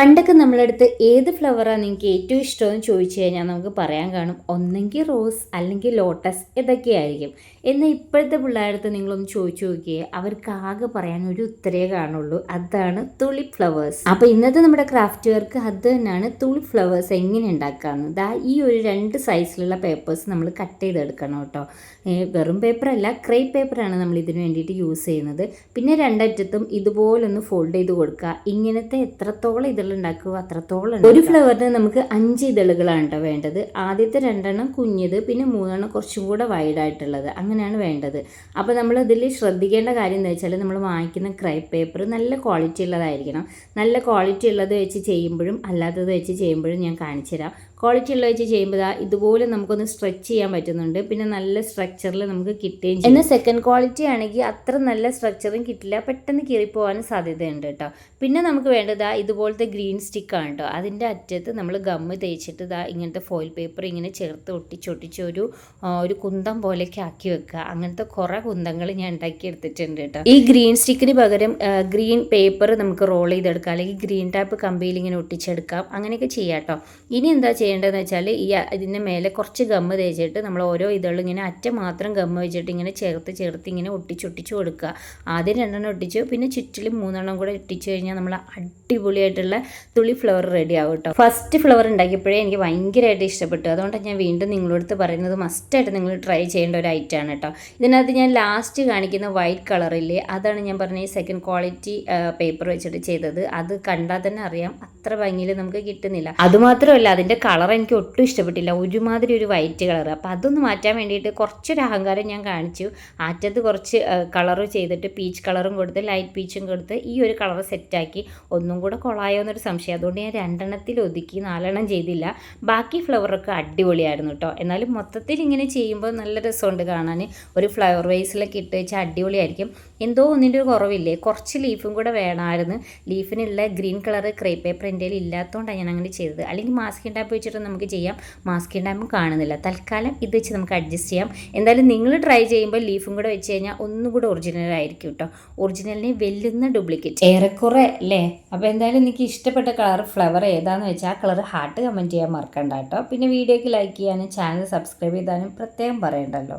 പണ്ടൊക്കെ നമ്മളടുത്ത് ഏത് ഫ്ലവറാണ് നിങ്ങൾക്ക് ഏറ്റവും ഇഷ്ടമെന്ന് ചോദിച്ചു കഴിഞ്ഞാൽ നമുക്ക് പറയാൻ കാണും. ഒന്നെങ്കിൽ റോസ് അല്ലെങ്കിൽ ലോട്ടസ് ഇതൊക്കെയായിരിക്കും എന്നാൽ ഇപ്പോഴത്തെ പിള്ളേരടുത്ത് നിങ്ങളൊന്ന് ചോദിച്ചു നോക്കിയേ അവർക്ക് ആകെ പറയാൻ ഒരു ഉത്തരേ കാണുള്ളൂ. അതാണ് തുളി ഫ്ലവേഴ്സ് അപ്പോൾ ഇന്നത്തെ നമ്മുടെ ക്രാഫ്റ്റ് വർക്ക് അത് തന്നെയാണ് തുളി ഫ്ലവേഴ്സ് എങ്ങനെ ഉണ്ടാക്കാമെന്ന് ദാ ഈ ഒരു രണ്ട് സൈസിലുള്ള പേപ്പേഴ്സ് നമ്മൾ കട്ട് ചെയ്തെടുക്കണം കേട്ടോ. വെറും പേപ്പറല്ല ക്രേ പേപ്പറാണ് നമ്മൾ ഇതിന് വേണ്ടിയിട്ട് യൂസ് ചെയ്യുന്നത്. പിന്നെ രണ്ടറ്റത്തും ഇതുപോലൊന്ന് ഫോൾഡ് ചെയ്ത് കൊടുക്കുക. ഇങ്ങനത്തെ എത്രത്തോളം ഉണ്ടാക്കുക അത്രത്തോളം. ഒരു ഫ്ലവറിന് നമുക്ക് അഞ്ച് ഇതളുകളാണ് കേട്ടോ വേണ്ടത്. ആദ്യത്തെ രണ്ടെണ്ണം കുഞ്ഞത് പിന്നെ മൂന്നെണ്ണം കുറച്ചും കൂടെ വൈഡായിട്ടുള്ളത്. അങ്ങനെയാണ് വേണ്ടത്. അപ്പോൾ നമ്മൾ ഇതിൽ ശ്രദ്ധിക്കേണ്ട കാര്യം എന്താ വെച്ചാൽ നമ്മൾ വാങ്ങിക്കുന്ന ക്രൈ പേപ്പർ നല്ല ക്വാളിറ്റി ഉള്ളതായിരിക്കണം. നല്ല ക്വാളിറ്റി ഉള്ളത് വെച്ച് ചെയ്യുമ്പോഴും അല്ലാത്തത് വെച്ച് ചെയ്യുമ്പോഴും ഞാൻ കാണിച്ചു തരാം. ക്വാളിറ്റി ഉള്ളത് വെച്ച് ചെയ്യുമ്പോൾ ഇതുപോലെ നമുക്കൊന്ന് സ്ട്രെച്ച് ചെയ്യാൻ പറ്റുന്നുണ്ട്. പിന്നെ നല്ല സ്ട്രക്ചറിൽ നമുക്ക് കിട്ടുകയും ചെയ്യും. എന്നാൽ സെക്കൻഡ് ക്വാളിറ്റി ആണെങ്കിൽ അത്ര നല്ല സ്ട്രക്ചറും കിട്ടില്ല. പെട്ടെന്ന് കീറിപ്പോകാനും സാധ്യതയുണ്ട് കേട്ടോ. പിന്നെ നമുക്ക് വേണ്ടത് ഇതുപോലത്തെ ഗ്രീൻ സ്റ്റിക്കാണ് കേട്ടോ അതിന്റെ അറ്റത്ത് നമ്മൾ ഗമ്മ് തേച്ചിട്ട് ഇതാ ഇങ്ങനത്തെ ഫോയിൽ പേപ്പർ ഇങ്ങനെ ചേർത്ത് ഒട്ടിച്ചൊട്ടിച്ച് ഒരു ഒരു കുന്തം പോലെയൊക്കെ ആക്കി വെക്കുക അങ്ങനത്തെ കുറേ കുന്തങ്ങൾ ഞാൻ ഉണ്ടാക്കി എടുത്തിട്ടുണ്ട് കേട്ടോ ഈ ഗ്രീൻ സ്റ്റിക്കിന് പകരം ഗ്രീൻ പേപ്പർ നമുക്ക് റോൾ ചെയ്തെടുക്കാം. അല്ലെങ്കിൽ ഗ്രീൻ ടാപ്പ് കമ്പിയിൽ ഇങ്ങനെ ഒട്ടിച്ചെടുക്കാം. അങ്ങനെയൊക്കെ ചെയ്യാം കേട്ടോ ഇനി എന്താ ചെയ്യേണ്ടതെന്ന് വെച്ചാൽ ഈ ഇതിന്റെ മേലെ കുറച്ച് ഗമ്മ് തേച്ചിട്ട് നമ്മൾ ഓരോ ഇതളും ഇങ്ങനെ അറ്റ മാത്രം ഗമ്മ് വെച്ചിട്ട് ഇങ്ങനെ ചേർത്ത് ചേർത്ത് ഇങ്ങനെ ഒട്ടിച്ചൊട്ടിച്ച് കൊടുക്കുക. ആദ്യം രണ്ടെണ്ണം ഒട്ടിച്ചു പിന്നെ ചുറ്റിലും മൂന്നെണ്ണം കൂടെ ഒട്ടിച്ചു കഴിഞ്ഞാൽ നമ്മൾ അടിപൊളിയായിട്ടുള്ള തുളി ഫ്ലവർ റെഡി ആവും കേട്ടോ ഫസ്റ്റ് ഫ്ലവർ ഉണ്ടാക്കിയപ്പോഴേ എനിക്ക് ഭയങ്കരമായിട്ട് ഇഷ്ടപ്പെട്ടു. അതുകൊണ്ടാണ് ഞാൻ വീണ്ടും നിങ്ങളടുത്ത് പറയുന്നത് മസ്റ്റായിട്ട് നിങ്ങൾ ട്രൈ ചെയ്യേണ്ട ഒരു ഐറ്റമാണ് കേട്ടോ ഇതിനകത്ത് ഞാൻ ലാസ്റ്റ് കാണിക്കുന്ന വൈറ്റ് കളറില്ലേ അതാണ് ഞാൻ പറഞ്ഞ സെക്കൻഡ് ക്വാളിറ്റി പേപ്പർ വെച്ചിട്ട് ചെയ്തത്. അത് കണ്ടാൽ തന്നെ അറിയാം അത്ര ഭംഗിയിൽ നമുക്ക് കിട്ടുന്നില്ല. അതുമാത്രമല്ല അതിന്റെ കളർ എനിക്ക് ഒട്ടും ഇഷ്ടപ്പെട്ടില്ല. ഒരുമാതിരി ഒരു വൈറ്റ് കളർ അപ്പോൾ അതൊന്ന് മാറ്റാൻ വേണ്ടിയിട്ട് കുറച്ചൊരു അഹങ്കാരം ഞാൻ കാണിച്ചു. ആറ്റത്ത് കുറച്ച് കളർ ചെയ്തിട്ട് പീച്ച് കളറും കൊടുത്ത് ലൈറ്റ് പീച്ചും കൊടുത്ത് ഈ ഒരു കളർ സെറ്റാക്കി ഒന്നും കൂടെ കൊളായോ എന്നൊരു സംശയം. അതുകൊണ്ട് ഞാൻ രണ്ടെണ്ണത്തിൽ ഒതുക്കി നാലെണ്ണം ചെയ്തില്ല. ബാക്കി ഫ്ലവറൊക്കെ അടിപൊളിയായിരുന്നു കേട്ടോ എന്നാലും മൊത്തത്തിൽ ഇങ്ങനെ ചെയ്യുമ്പോൾ നല്ല രസമുണ്ട് കാണാൻ. ഒരു ഫ്ലവർ വൈസിലൊക്കെ ഇട്ട് വെച്ചാൽ അടിപൊളിയായിരിക്കും. എന്തോ ഒന്നിന്റെ ഒരു കുറവില്ലേ? കുറച്ച് ലീഫും കൂടെ വേണമായിരുന്നു. ലീഫിനുള്ള ഗ്രീൻ കളർ ക്രേ പേപ്പർ എന്റെ ഇല്ലാത്തതുകൊണ്ടാണ് ഞാൻ അങ്ങനെ ചെയ്തത്. അല്ലെങ്കിൽ മാസ്കിൻ ടാപ്പ് വെച്ചിട്ട് നമുക്ക് ചെയ്യാം. മാസ്കിൻ ടാപ്പും കാണുന്നില്ല. തൽക്കാലം ഇത് വെച്ച് നമുക്ക് അഡ്ജസ്റ്റ് ചെയ്യാം. എന്തായാലും നിങ്ങൾ ട്രൈ ചെയ്യുമ്പോൾ ലീഫും കൂടെ വെച്ച് കഴിഞ്ഞാൽ ഒന്നുകൂടെ ഒറിജിനൽ ആയിരിക്കും കേട്ടോ ഒറിജിനലിനെ വെല്ലുന്ന ഡ്യൂപ്ലിക്കേറ്റ്. ഏറെക്കുറെ അല്ലേ? അപ്പോൾ എന്തായാലും എനിക്ക് ഇഷ്ടപ്പെട്ട കളർ ഫ്ലവർ ഏതാണെന്ന് വെച്ചാൽ ആ കളർ ഹാർട്ട് കമന്റ് ചെയ്യാൻ മറക്കണ്ട കേട്ടോ. പിന്നെ വീഡിയോയ്ക്ക് ലൈക്ക് ചെയ്യാനും ചാനൽ സബ്സ്ക്രൈബ് ചെയ്താനും പ്രത്യേകം പറയണ്ടല്ലോ.